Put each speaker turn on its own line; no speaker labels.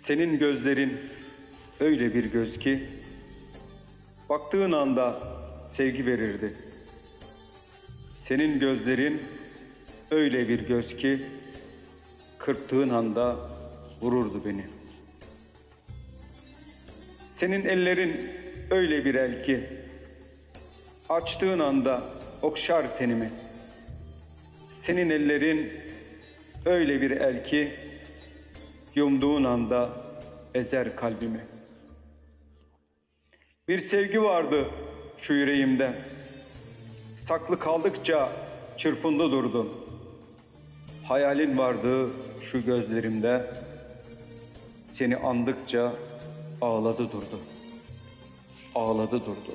Senin gözlerin öyle bir göz ki baktığın anda sevgi verirdi. Senin gözlerin öyle bir göz ki kırptığın anda vururdu beni. Senin ellerin öyle bir el ki açtığın anda okşar tenimi. Senin ellerin öyle bir el ki yumduğun anda ezer kalbimi. Bir sevgi vardı şu yüreğimde. Saklı kaldıkça çırpındı durdu. Hayalin vardı şu gözlerimde. Seni andıkça ağladı durdu. Ağladı durdu.